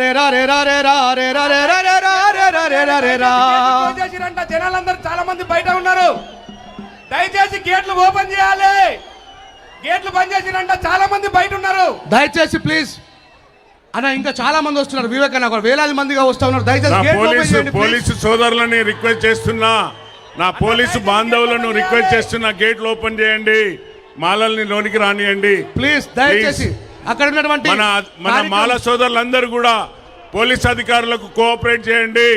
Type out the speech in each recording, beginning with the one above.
రే రా రే రా రే రా రే రా రే రా రే రా రే రా రే రా రే రా. చేసిరంట జనాలందరూ చాలా మంది బయట ఉన్నారు. దయచేసి గేట్లు ఓపెన్ చేయాలి. గేట్లు బంద్ చేసిరంట చాలా మంది బయట ఉన్నారు. దయచేసి ప్లీజ్. అన్న ఇంకా చాలా మంది వస్తున్నారు. వివేకన్న కూడా వేలాది మందిగా వస్తా ఉన్నారు. దయచేసి నా గేట్ ఓపెన్ పోలీసు. పోలీసు సోదరులని రిక్వెస్ట్ చేస్తున్నా. నా పోలీసు బాంధవులను రిక్వెస్ట్ చేస్తున్నా. గేట్లు ఓపెన్ చేయండి. మాలల్ని లోనికి రానియండి. ప్లీజ్ దయచేసి. అక్కడ ఉన్నటువంటి మన మన మాల సోదరులందరూ కూడా పోలీస్ అధికారులకు కోఆపరేట్ చేయండి.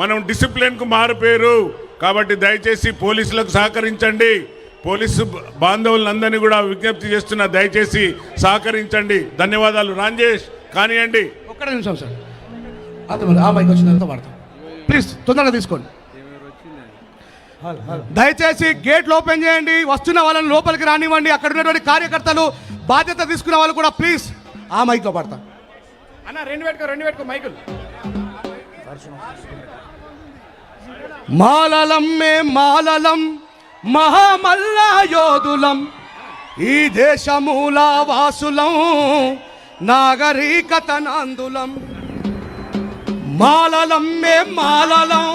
మనం డిసిప్లిన్కు మారిపోయారు. కాబట్టి దయచేసి పోలీసులకు సహకరించండి. పోలీసు బాంధవులందరినీ కూడా విజ్ఞప్తి చేస్తున్నా దయచేసి సహకరించండి. ధన్యవాదాలు. రాంజేష్ కానివ్వండి ఒక్కడ నిమిషం సార్. అర్థం ఆ మైక్ వచ్చిందంతా వాడతాం. ప్లీజ్ తొందరగా తీసుకోండి. దయచేసి గేట్లు ఓపెన్ చేయండి. వస్తున్న వాళ్ళని లోపలికి రానివ్వండి. అక్కడ ఉన్నటువంటి కార్యకర్తలు బాధ్యత తీసుకున్న వాళ్ళు కూడా ప్లీజ్ ఆ మైక్లో పడతాం. అన్న రెండు పెట్టుకో రెండు పెట్టుకో మైకులు. మాలలం మే మాలలం మహామల్ల యోధులం. ఈ దేశమూల వాసులం నాగరికత నందులం మాలలం మే మాలలం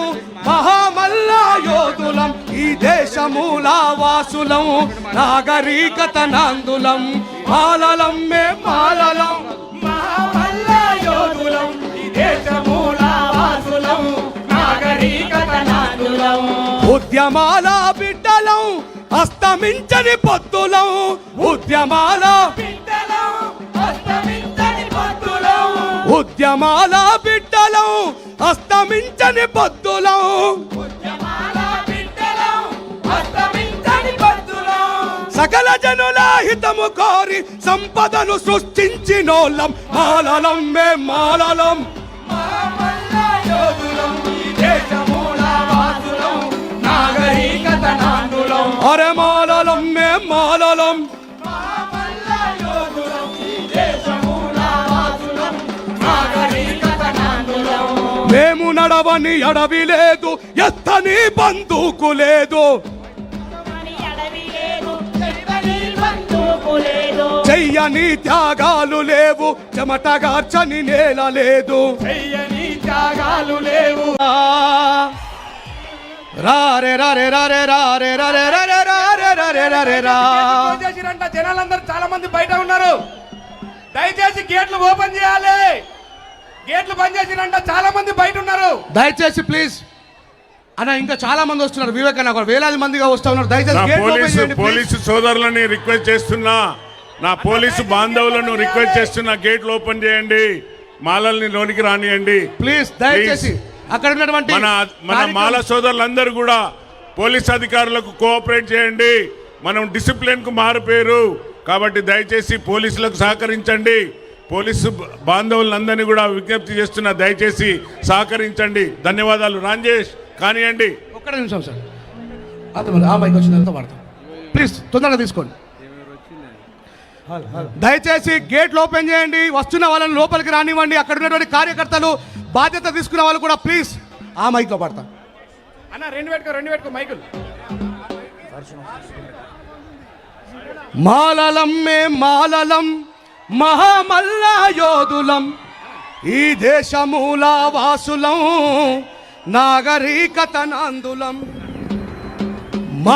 మహామల్ల యోధులం. ఈ దేశమూల వాసులం నాగరికత నందులం మాలలం మే మాలలం. మహామల్ల యోధులం ఈ దేశమూల వాసులం నాగరికత నాదులం ఉద్యమాల బిడ్డలం అస్తమించని పొత్తులం. ఉద్యమాల బిడ్డలం అస్తమించని పొత్తులం. ఉద్యమాల బిడ్డలం అస్తమించని పొత్తులం. ఉద్యమాల బిడ్డలం సకల జనుల హితము కోరి సంపదను సృష్టించినోళ్ళం. మాలలం మే మాలలం. అరే మాలలం మే మాలలం. మేము నడవని అడవి లేదు ఎత్తని బందుకు లేదు. చెయ్యని త్యాగాలు లేవు. చెమటగార్చని నేల లేదు. చెయ్యని త్యాగాలు లేవు. ఆ, రా రే రా రే రా రే రా రే రా రే రా రే రా రే రా రే రా రే రా. క్లోజ్ చేసిరంట జనాలందరూ చాలా మంది బయట ఉన్నారు. దయచేసి గేట్లు ఓపెన్ చేయాలి. గేట్లు బంద్ చేసిరంట చాలా మంది బయట ఉన్నారు. దయచేసి ప్లీజ్. అన్న ఇంకా చాలా మంది వస్తున్నారు. వివేకన్న కూడా వేలాది మందిగా వస్తా ఉన్నారు. నా దయచేసి గేట్ ఓపెన్ పోలీసు చేయండి, please. పోలీసు సోదరులని రిక్వెస్ట్ చేస్తున్నా. నా పోలీసు బాంధవులను రిక్వెస్ట్ చేస్తున్నా గేట్లు ఓపెన్ చేయండి. మాలల్ని లోనికి రానియండి. ప్లీజ్ దయచేసి అక్కడ ఉన్నటువంటి మన మన మాల సోదరులందరూ కూడా పోలీస్ అధికారులకు కోఆపరేట్ చేయండి. మనం డిసిప్లిన్కు మారిపోయారు కాబట్టి దయచేసి పోలీసులకు సహకరించండి. పోలీసు బాంధవులందరినీ కూడా విజ్ఞప్తి చేస్తున్నా దయచేసి సహకరించండి. ధన్యవాదాలు రాంజేష్. కానివ్వండి ఒక్కడ నిమిషం సార్. అర్థం ఆ మైక్ వాడతాం. ప్లీజ్ తొందరగా తీసుకోండి. దయచేసి గేట్లు ఓపెన్ చేయండి. వస్తున్న వాళ్ళని లోపలికి రానివ్వండి. అక్కడ ఉన్నటువంటి కార్యకర్తలు బాధ్యత తీసుకున్న వాళ్ళు కూడా ప్లీజ్ ఆ మైక్లో పడతాం. అన్న రెండు పెట్టుకో రెండు పెట్టుకో మైకులు. మాలలం మే మాలలం మహామల్ల యోధులం. ఈ దేశమూల వాసులం నాగరికత నందులం